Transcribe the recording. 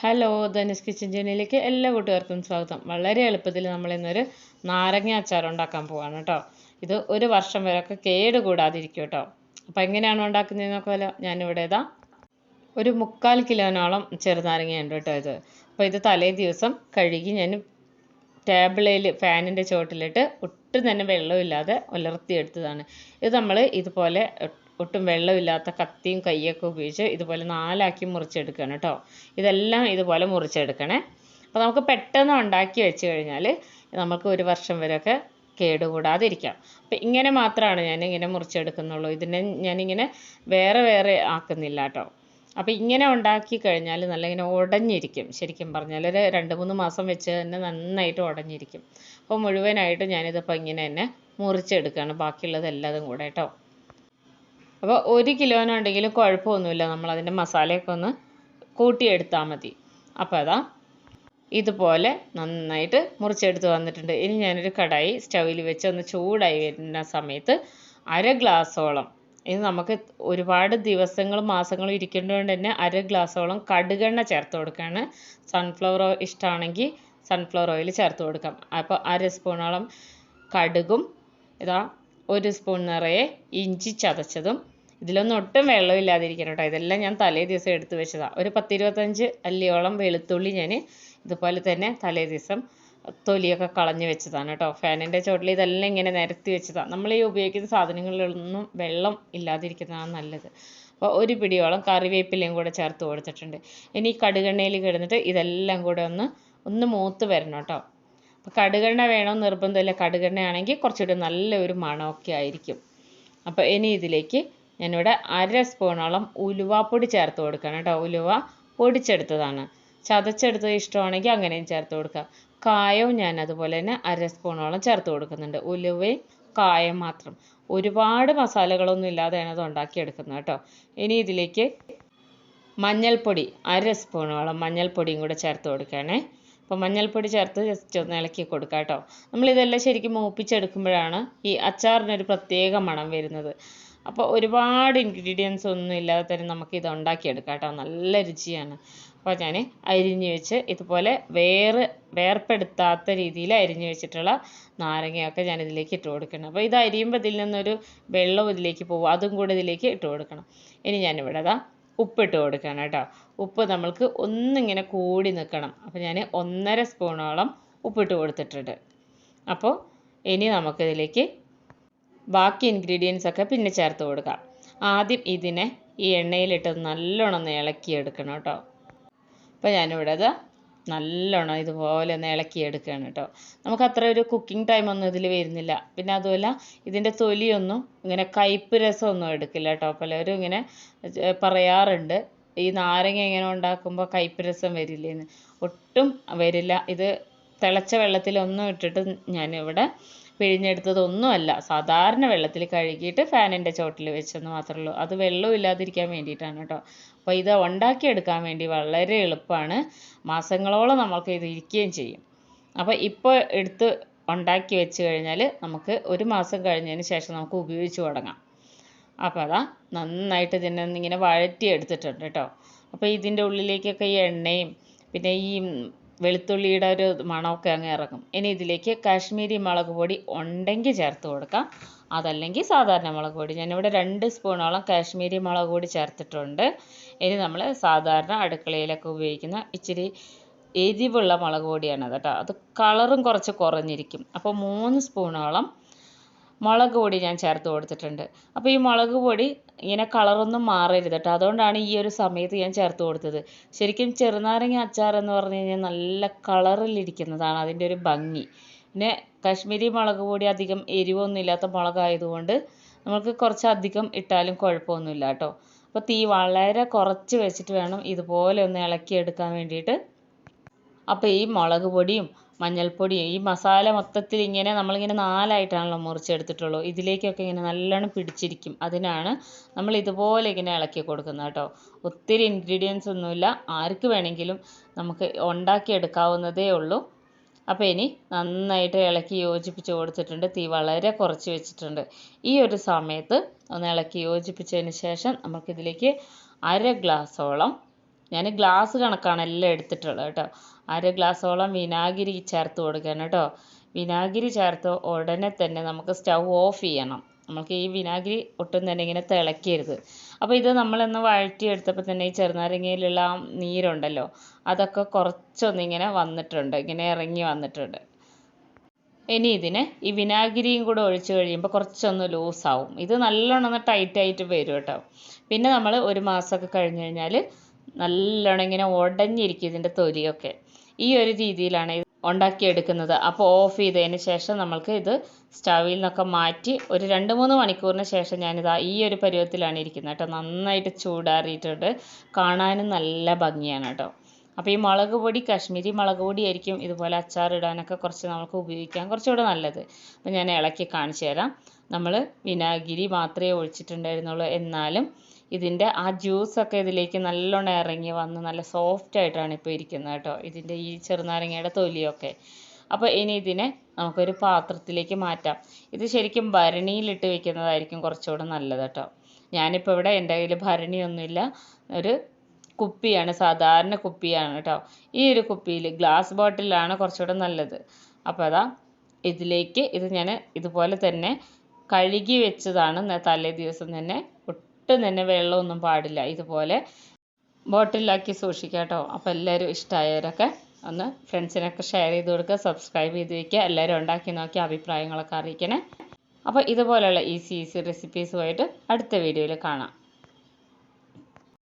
Hello Dhanush kitchen ചാനലിലേക്ക് എല്ലാ കൂട്ടുകാർക്കും സ്വാഗതം. വളരെ എളുപ്പത്തിൽ നമ്മൾ ഇന്നൊരു നാരങ്ങ അച്ചാർ ഉണ്ടാക്കാൻ പോവാണ് കേട്ടോ. ഇത് ഒരു വർഷം വരെയൊക്കെ കേട് കൂടാതിരിക്കും കേട്ടോ. അപ്പോൾ എങ്ങനെയാണ് ഉണ്ടാക്കുന്നതെന്ന് നോക്കാമല്ലോ ഞാനിവിടെ ഇതാ ഒരു മുക്കാൽ കിലോനോളം ചെറുനാരങ്ങയുണ്ട് കേട്ടോ ഇത്. അപ്പോൾ ഇത് തലേ ദിവസം കഴുകി ഞാൻ ടേബിളിൽ ഫാനിന്റെ ചുവട്ടിലിട്ട് ഒട്ടും തന്നെ വെള്ളമില്ലാതെ ഉലർത്തിയെടുത്തതാണ്. ഇത് നമ്മൾ ഇതുപോലെ ഒട്ടും വെള്ളമില്ലാത്ത കത്തിയും കയ്യൊക്കെ ഉപയോഗിച്ച് ഇതുപോലെ നാലാക്കി മുറിച്ചെടുക്കണം കേട്ടോ. ഇതെല്ലാം ഇതുപോലെ മുറിച്ചെടുക്കണേ. അപ്പോൾ നമുക്ക് പെട്ടെന്ന് ഉണ്ടാക്കി വെച്ച് കഴിഞ്ഞാൽ നമുക്ക് ഒരു വർഷം വരെയൊക്കെ കേടുകൂടാതിരിക്കാം. അപ്പം ഇങ്ങനെ മാത്രമാണ് ഞാൻ ഇങ്ങനെ മുറിച്ചെടുക്കുന്നുള്ളൂ. ഇതിനെ ഞാനിങ്ങനെ വേറെ വേറെ ആക്കുന്നില്ല കേട്ടോ. അപ്പോൾ ഇങ്ങനെ ഉണ്ടാക്കി കഴിഞ്ഞാൽ നല്ല ഇങ്ങനെ ഉടഞ്ഞിരിക്കും. ശരിക്കും പറഞ്ഞാൽ ഒരു രണ്ട് മൂന്ന് മാസം വെച്ച് തന്നെ നന്നായിട്ട് ഉടഞ്ഞിരിക്കും. അപ്പോൾ മുഴുവനായിട്ട് ഞാനിതിപ്പോൾ ഇങ്ങനെ തന്നെ മുറിച്ചെടുക്കുകയാണ്. ബാക്കിയുള്ളത് എല്ലാതും കൂടെ കേട്ടോ. അപ്പോൾ ഒരു കിലോനുണ്ടെങ്കിലും കുഴപ്പമൊന്നുമില്ല. നമ്മൾ അതിന്റെ മസാലയൊക്കെ ഒന്ന് കൂട്ടിയെടുത്താൽ മതി. അപ്പോൾ അതാ ഇതുപോലെ നന്നായിട്ട് മുറിച്ചെടുത്ത് വന്നിട്ടുണ്ട്. ഇനി ഞാനൊരു കടായി സ്റ്റൗവിൽ വെച്ച് ഒന്ന് ചൂടായി വരുന്ന സമയത്ത് അര ഗ്ലാസ്സോളം ഇത് നമുക്ക് ഒരുപാട് ദിവസങ്ങളും മാസങ്ങളും ഇരിക്കേണ്ടതുകൊണ്ട് തന്നെ അര ഗ്ലാസ്സോളം കടുകെണ്ണ ചേർത്ത് കൊടുക്കുകയാണ് സൺഫ്ലവർ ഇഷ്ടമാണെങ്കിൽ സൺഫ്ലവർ ഓയിൽ ചേർത്ത് കൊടുക്കാം. അപ്പോൾ അര സ്പൂണോളം കടുകും ഇതാ ഒരു സ്പൂൺ നിറയെ ഇഞ്ചി ചതച്ചതും ഇതിലൊന്നും ഒട്ടും വെള്ളമില്ലാതിരിക്കണം കേട്ടോ ഇതെല്ലാം ഞാൻ തലേ ദിവസം എടുത്തു വെച്ചതാണ് ഒരു പത്തിരുപത്തഞ്ച് അല്ലിയോളം വെളുത്തുള്ളി ഞാൻ ഇതുപോലെ തന്നെ തലേ ദിവസം തൊലിയൊക്കെ കളഞ്ഞ് വെച്ചതാണ് കേട്ടോ ഫാനിന്റെ ചോട്ടിൽ ഇതെല്ലാം ഇങ്ങനെ നിരത്തി വെച്ചതാണ് നമ്മൾ ഈ ഉപയോഗിക്കുന്ന സാധനങ്ങളിലൊന്നും വെള്ളം ഇല്ലാതിരിക്കുന്നതാണ് നല്ലത്. അപ്പോൾ ഒരു പിടിയോളം കറിവേപ്പിലയും കൂടെ ചേർത്ത് കൊടുത്തിട്ടുണ്ട്. ഇനി കടുകെണ്ണയിൽ കിടന്നിട്ട് ഇതെല്ലാം കൂടെ ഒന്ന് ഒന്ന് മൂത്ത് വരണം കേട്ടോ കടുകെണ്ണ വേണമെന്ന് നിർബന്ധമില്ല. കടുകെണ്ണയാണെങ്കിൽ കുറച്ചുകൂടി നല്ലൊരു മണമൊക്കെ ആയിരിക്കും. അപ്പോൾ ഇനി ഇതിലേക്ക് ഞാനിവിടെ അര സ്പൂണോളം ഉലുവാപ്പൊടി ചേർത്ത് കൊടുക്കണം കേട്ടോ. ഉലുവ പൊടിച്ചെടുത്തതാണ്. ചതച്ചെടുത്തത് ഇഷ്ടമാണെങ്കിൽ അങ്ങനെയും ചേർത്ത് കൊടുക്കാം. കായവും ഞാൻ അതുപോലെ തന്നെ അര സ്പൂണോളം ചേർത്ത് കൊടുക്കുന്നുണ്ട്. ഉലുവയും കായം മാത്രം. ഒരുപാട് മസാലകളൊന്നും ഇല്ലാതെയാണ് അത് ഉണ്ടാക്കിയെടുക്കുന്നത് കേട്ടോ. ഇനി ഇതിലേക്ക് മഞ്ഞൾപ്പൊടി അര സ്പൂണോളം മഞ്ഞൾപ്പൊടിയും കൂടെ ചേർത്ത് കൊടുക്കണേ. അപ്പോൾ മഞ്ഞൾപ്പൊടി ചേർത്ത് ജസ്റ്റ് ഒന്ന് ഇളക്കി കൊടുക്കുക കേട്ടോ. നമ്മളിതെല്ലാം ശരിക്കും മൂപ്പിച്ചെടുക്കുമ്പോഴാണ് ഈ അച്ചാറിനൊരു പ്രത്യേക മണം വരുന്നത്. അപ്പോൾ ഒരുപാട് ഇൻഗ്രീഡിയൻസ് ഒന്നും ഇല്ലാതെ തന്നെ നമുക്ക് ഇത് ഉണ്ടാക്കിയെടുക്കാം കേട്ടോ. നല്ല രുചിയാണ്. അപ്പോൾ ഞാൻ അരിഞ്ഞ് വെച്ച് ഇതുപോലെ വേറെ വേർപ്പെടുത്താത്ത രീതിയിൽ അരിഞ്ഞ് വെച്ചിട്ടുള്ള നാരങ്ങയൊക്കെ ഞാൻ ഇതിലേക്ക് ഇട്ട് കൊടുക്കണം. അപ്പോൾ ഇത് അരിയുമ്പോൾ ഇതിൽ നിന്നൊരു വെള്ളം ഇതിലേക്ക് പോകും അതും കൂടെ ഇതിലേക്ക് ഇട്ട് കൊടുക്കണം. ഇനി ഞാനിവിടെ അതാ ഉപ്പിട്ട് കൊടുക്കണം കേട്ടോ. ഉപ്പ് നമ്മൾക്ക് ഒന്നിങ്ങനെ കൂടി നിൽക്കണം. അപ്പോൾ ഞാൻ ഒന്നര സ്പൂണോളം ഉപ്പിട്ട് കൊടുത്തിട്ടുണ്ട്. അപ്പോൾ ഇനി നമുക്കിതിലേക്ക് ബാക്കി ഇൻഗ്രീഡിയൻസ് ഒക്കെ പിന്നെ ചേർത്ത് കൊടുക്കാം. ആദ്യം ഇതിനെ ഈ എണ്ണയിലിട്ട് നല്ലോണം ഒന്ന് ഇളക്കിയെടുക്കണം കേട്ടോ. അപ്പോൾ ഞാനിവിടെ അത് നല്ലോണം ഇതുപോലെ ഒന്ന് ഇളക്കിയെടുക്കുകയാണ് കേട്ടോ. നമുക്ക് അത്ര ഒരു കുക്കിംഗ് ടൈം ഒന്നും ഇതിൽ വരുന്നില്ല. പിന്നെ അതുമല്ല ഇതിന്റെ തൊലിയൊന്നും ഇങ്ങനെ കയ്പ്പ് രസമൊന്നും എടുക്കില്ല കേട്ടോ. പലരും ഇങ്ങനെ പറയാറുണ്ട് ഈ നാരങ്ങ ഇങ്ങനെ ഉണ്ടാക്കുമ്പോൾ കയ്പ്പ് രസം വരില്ലേന്ന്. ഒട്ടും വരില്ല. ഇത് തിളച്ച വെള്ളത്തിലൊന്നും ഇട്ടിട്ട് ഞാനിവിടെ പിഴിഞ്ഞെടുത്തതൊന്നുമല്ല. സാധാരണ വെള്ളത്തിൽ കഴുകിയിട്ട് ഫാനിന്റെ ചോട്ടിൽ വെച്ചെന്ന് മാത്രമേ ഉള്ളൂ അത് വെള്ളം ഇല്ലാതിരിക്കാൻ വേണ്ടിയിട്ടാണ് കേട്ടോ. അപ്പോൾ ഇത് ഉണ്ടാക്കിയെടുക്കാൻ വേണ്ടി വളരെ എളുപ്പമാണ്. മാസങ്ങളോളം നമുക്ക് ഇത് ഇരിക്കുകയും ചെയ്യും. അപ്പോൾ ഇപ്പോൾ എടുത്ത് ഉണ്ടാക്കി വെച്ച് കഴിഞ്ഞാൽ നമുക്ക് ഒരു മാസം കഴിഞ്ഞതിന് ശേഷം നമുക്ക് ഉപയോഗിച്ച് തുടങ്ങാം. അപ്പോൾ അതാ നന്നായിട്ട് ഇതിനെ ഇങ്ങനെ വഴറ്റി എടുത്തിട്ടുണ്ട് കേട്ടോ. അപ്പോൾ ഇതിന്റെ ഉള്ളിലേക്കൊക്കെ ഈ എണ്ണയും പിന്നെ ഈ വെളുത്തുള്ളിയുടെ ഒരു മണമൊക്കെ അങ്ങ് ഇറങ്ങും ഇനി ഇതിലേക്ക് കാശ്മീരി മുളക് പൊടി ഉണ്ടെങ്കിൽ ചേർത്ത് കൊടുക്കാം. അതല്ലെങ്കിൽ സാധാരണ മുളക് പൊടി. ഞാനിവിടെ രണ്ട് സ്പൂണോളം കാശ്മീരി മുളക് പൊടി ചേർത്തിട്ടുണ്ട്. ഇനി നമ്മൾ സാധാരണ അടുക്കളയിലൊക്കെ ഉപയോഗിക്കുന്ന ഇച്ചിരി എരിവുള്ള മുളക് പൊടിയാണ് കേട്ടോ. അത് കളറും കുറച്ച് കുറഞ്ഞിരിക്കും. അപ്പോൾ മൂന്ന് സ്പൂണോളം മുളക് പൊടി ഞാൻ ചേർത്ത് കൊടുത്തിട്ടുണ്ട്. അപ്പോൾ ഈ മുളക് പൊടി ഇങ്ങനെ കളറൊന്നും മാറരുത് കേട്ടോ. അതുകൊണ്ടാണ് ഈ ഒരു സമയത്ത് ഞാൻ ചേർത്ത് കൊടുത്തത്. ശരിക്കും ചെറുനാരങ്ങ അച്ചാർ എന്ന് പറഞ്ഞു കഴിഞ്ഞാൽ നല്ല കളറിലിരിക്കുന്നതാണ് അതിന്റെ ഒരു ഭംഗി. പിന്നെ കാശ്മീരി മുളക് പൊടി അധികം എരിവൊന്നും ഇല്ലാത്ത മുളകായതുകൊണ്ട് നമുക്ക് കുറച്ചധികം ഇട്ടാലും കുഴപ്പമൊന്നുമില്ല കേട്ടോ. അപ്പോൾ തീ വളരെ കുറച്ച് വെച്ചിട്ട് വേണം ഇതുപോലെ ഒന്ന് ഇളക്കിയെടുക്കാൻ വേണ്ടിയിട്ട്. അപ്പോൾ ഈ മുളക് പൊടിയും മഞ്ഞൾപ്പൊടിയും ഈ മസാല മൊത്തത്തിൽ ഇങ്ങനെ നമ്മളിങ്ങനെ നാലായിട്ടാണല്ലോ മുറിച്ചെടുത്തിട്ടുള്ളൂ. ഇതിലേക്കൊക്കെ ഇങ്ങനെ നല്ലോണം പിടിച്ചിരിക്കും. അതിനാണ് നമ്മൾ ഇതുപോലെ ഇങ്ങനെ ഇളക്കി കൊടുക്കുന്നത് കേട്ടോ. ഒത്തിരി ഇൻഗ്രീഡിയൻസ് ഒന്നുമില്ല. ആർക്ക് വേണമെങ്കിലും നമുക്ക് ഉണ്ടാക്കിയെടുക്കാവുന്നതേ ഉള്ളൂ. അപ്പോൾ ഇനി നന്നായിട്ട് ഇളക്കി യോജിപ്പിച്ച് കൊടുത്തിട്ടുണ്ട്. തീ വളരെ കുറച്ച് വെച്ചിട്ടുണ്ട്. ഈ ഒരു സമയത്ത് ഒന്ന് ഇളക്കി യോജിപ്പിച്ചതിന് ശേഷം നമുക്കിതിലേക്ക് അര ഗ്ലാസ്സോളം ഞാൻ ഗ്ലാസ് കണക്കാണ് എല്ലാം എടുത്തിട്ടുള്ളത് കേട്ടോ. അര ഗ്ലാസ്സോളം വിനാഗിരി ചേർത്ത് കൊടുക്കണം കേട്ടോ. വിനാഗിരി ചേർത്ത് ഉടനെ തന്നെ നമുക്ക് സ്റ്റൗ ഓഫ് ചെയ്യണം. നമുക്ക് ഈ വിനാഗിരി ഒട്ടും തന്നെ ഇങ്ങനെ തിളക്കരുത് അപ്പോൾ ഇത് നമ്മളൊന്ന് വഴറ്റിയെടുത്തപ്പോൾ തന്നെ ഈ ചെറുനാരങ്ങയിലുള്ള ആ നീരുണ്ടല്ലോ അതൊക്കെ കുറച്ചൊന്ന് ഇങ്ങനെ വന്നിട്ടുണ്ട് ഇങ്ങനെ ഇറങ്ങി വന്നിട്ടുണ്ട്. ഇനി ഇതിന് ഈ വിനാഗിരിയും കൂടെ ഒഴിച്ച് കഴിയുമ്പോൾ കുറച്ചൊന്ന് ലൂസാവും. ഇത് നല്ലോണം ഒന്ന് ടൈറ്റ് ആയിട്ട് വരും കേട്ടോ. പിന്നെ നമ്മൾ ഒരു മാസമൊക്കെ കഴിഞ്ഞ് കഴിഞ്ഞാൽ നല്ലോണം ഇങ്ങനെ ഉടഞ്ഞിരിക്കും ഇതിന്റെ തൊലിയൊക്കെ. ഈ ഒരു രീതിയിലാണ് ഇത് ഉണ്ടാക്കിയെടുക്കുന്നത്. അപ്പോൾ ഓഫ് ചെയ്തതിന് ശേഷം നമ്മൾക്ക് ഇത് സ്റ്റവിൽ നിന്നൊക്കെ മാറ്റി ഒരു രണ്ട് മൂന്ന് മണിക്കൂറിന് ശേഷം ഞാനിതാ ഈ ഒരു പരുവത്തിലാണ് ഇരിക്കുന്നത് കേട്ടോ. നന്നായിട്ട് ചൂടാറിയിട്ടുണ്ട്. കാണാനും നല്ല ഭംഗിയാണ് കേട്ടോ. അപ്പോൾ ഈ മുളക് പൊടി കാശ്മീരി മുളക് പൊടി ആയിരിക്കും ഇതുപോലെ അച്ചാറിടാനൊക്കെ കുറച്ച് നമുക്ക് ഉപയോഗിക്കാൻ കുറച്ചുകൂടെ നല്ലത്. അപ്പോൾ ഞാൻ ഇളക്കി കാണിച്ചു തരാം. നമ്മൾ വിനാഗിരി മാത്രമേ ഒഴിച്ചിട്ടുണ്ടായിരുന്നുള്ളൂ. എന്നാലും ഇതിന്റെ ആ ജ്യൂസൊക്കെ ഇതിലേക്ക് നല്ലോണം ഇറങ്ങി വന്ന് നല്ല സോഫ്റ്റ് ആയിട്ടാണ് ഇപ്പോൾ ഇരിക്കുന്നത് കേട്ടോ. ഇതിന്റെ ഈ ചെറുനാരങ്ങയുടെ തൊലിയൊക്കെ. അപ്പോൾ ഇനി ഇതിനെ നമുക്കൊരു പാത്രത്തിലേക്ക് മാറ്റാം. ഇത് ശരിക്കും ഭരണിയിലിട്ട് വെക്കുന്നതായിരിക്കും കുറച്ചുകൂടെ നല്ലത് കേട്ടോ. ഞാനിപ്പോൾ ഇവിടെ എന്റെ കയ്യിൽ ഭരണിയൊന്നുമില്ല. ഒരു കുപ്പിയാണ് സാധാരണ കുപ്പിയാണ് കേട്ടോ. ഈ ഒരു കുപ്പിയിൽ ഗ്ലാസ് ബോട്ടിലാണ് കുറച്ചുകൂടെ നല്ലത്. അപ്പോൾ അതാ ഇതിലേക്ക് ഇത് ഞാൻ ഇതുപോലെ തന്നെ കഴുകി വെച്ചതാണ്. തലേ ദിവസം തന്നെ ഒട്ടും തന്നെ വെള്ളമൊന്നും പാടില്ല. ഇതുപോലെ ബോട്ടിലാക്കി സൂക്ഷിക്കുക കേട്ടോ. അപ്പോൾ എല്ലാവരും ഇഷ്ടമായവരൊക്കെ ഒന്ന് ഫ്രണ്ട്സിനൊക്കെ ഷെയർ ചെയ്ത് കൊടുക്കുക സബ്സ്ക്രൈബ് ചെയ്ത് വയ്ക്കുക എല്ലാവരും ഉണ്ടാക്കി നോക്കി അഭിപ്രായങ്ങളൊക്കെ അറിയിക്കണേ. അപ്പോൾ ഇതുപോലെയുള്ള ഈസി ഈസി റെസിപ്പീസുമായിട്ട് അടുത്ത വീഡിയോയിൽ കാണാം.